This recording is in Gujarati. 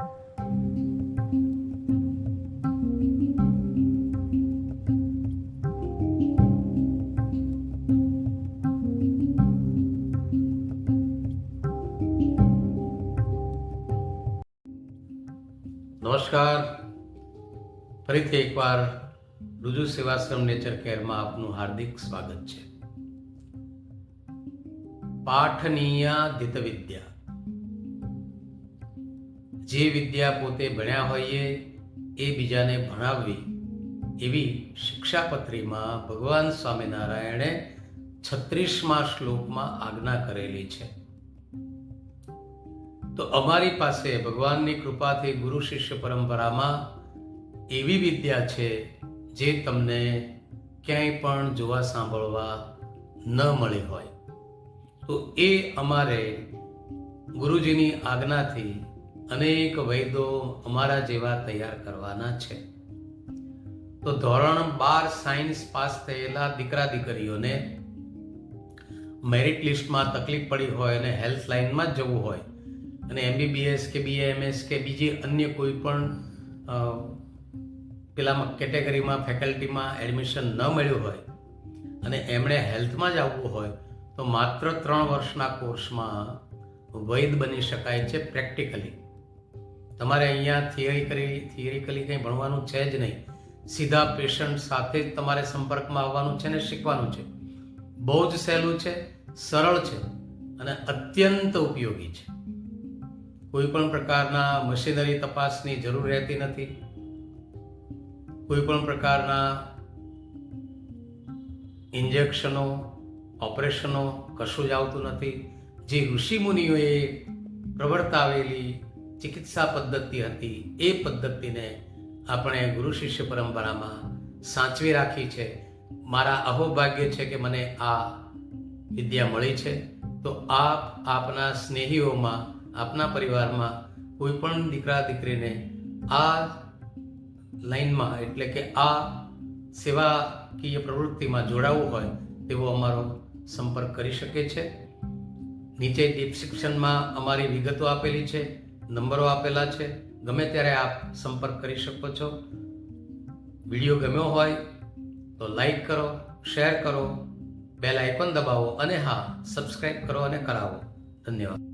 નમસ્કાર. ફરીથી એકવાર રુજુ સેવાશ્રમ નેચર કેરમાં આપનું હાર્દિક સ્વાગત છે. પાઠનીય દિત વિદ્યા જે વિદ્યા પોતે ભણ્યા હોઈએ એ બીજાને ભણાવવી એવી શિક્ષાપત્રીમાં ભગવાન સ્વામિનારાયણે છત્રીસમા શ્લોકમાં આજ્ઞા કરેલી છે. તો અમારી પાસે ભગવાનની કૃપાથી ગુરુ શિષ્ય પરંપરામાં એવી વિદ્યા છે જે તમને ક્યાંય પણ જોવા સાંભળવા ન મળી હોય. તો એ અમારે ગુરુજીની આજ્ઞાથી અનેક વૈદો અમારા જેવા તૈયાર કરવાના છે. તો ધોરણ બાર સાયન્સ પાસ થયેલા દીકરા દીકરીઓને મેરિટ લિસ્ટમાં તકલીફ પડી હોય અને હેલ્થ લાઇનમાં જવું હોય અને એમબીબીએસ કે બીએમએસ કે બીજી અન્ય કોઈ પણ પેલામાં કેટેગરીમાં ફેકલ્ટીમાં એડમિશન ન મળ્યું હોય અને એમણે હેલ્થમાં જ આવવું હોય તો માત્ર ત્રણ વર્ષના કોર્સમાં વૈદ બની શકાય છે પ્રેક્ટિકલી તમારે અહીંયા થિયરિકલી થિયરિકલી કંઈ ભણવાનું છે જ નહીં. સીધા પેશન્ટ સાથે જ તમારે સંપર્કમાં આવવાનું છે ને શીખવાનું છે. બહુ જ સહેલું છે, સરળ છે અને અત્યંત ઉપયોગી છે. કોઈ પણ પ્રકારના મશીનરી તપાસની જરૂર રહેતી નથી. કોઈ પણ પ્રકારના ઇન્જેક્શનો, ઓપરેશનો કશું જ આવતું નથી. જે ઋષિમુનિઓએ પ્રવર્તાવેલી ચિકિત્સા પદ્ધતિ હતી, એ પદ્ધતિને આપણે ગુરુ શિષ્ય પરંપરામાં સાચવી રાખી છે. મારા અહોભાગ્ય છે કે મને આ વિદ્યા મળી છે. તો આપ આપના સ્નેહીઓમાં, આપના પરિવારમાં કોઈ પણ દીકરા દીકરીને આ લાઈનમાં એટલે કે આ સેવાકીય પ્રવૃત્તિમાં જોડાવવું હોય તેવો અમારો સંપર્ક કરી શકે છે. નીચે ડિસ્ક્રિપ્શનમાં અમારી વિગતો આપેલી છે. નંબરો આપેલા છે. ગમે ત્યારે આપ સંપર્ક કરી શકો છો. વીડિયો ગમ્યો હોય તો લાઈક કરો, શેર કરો, બેલ આઇકોન દબાવો અને હા સબસ્ક્રાઈબ કરો અને કરાવો. ધન્યવાદ.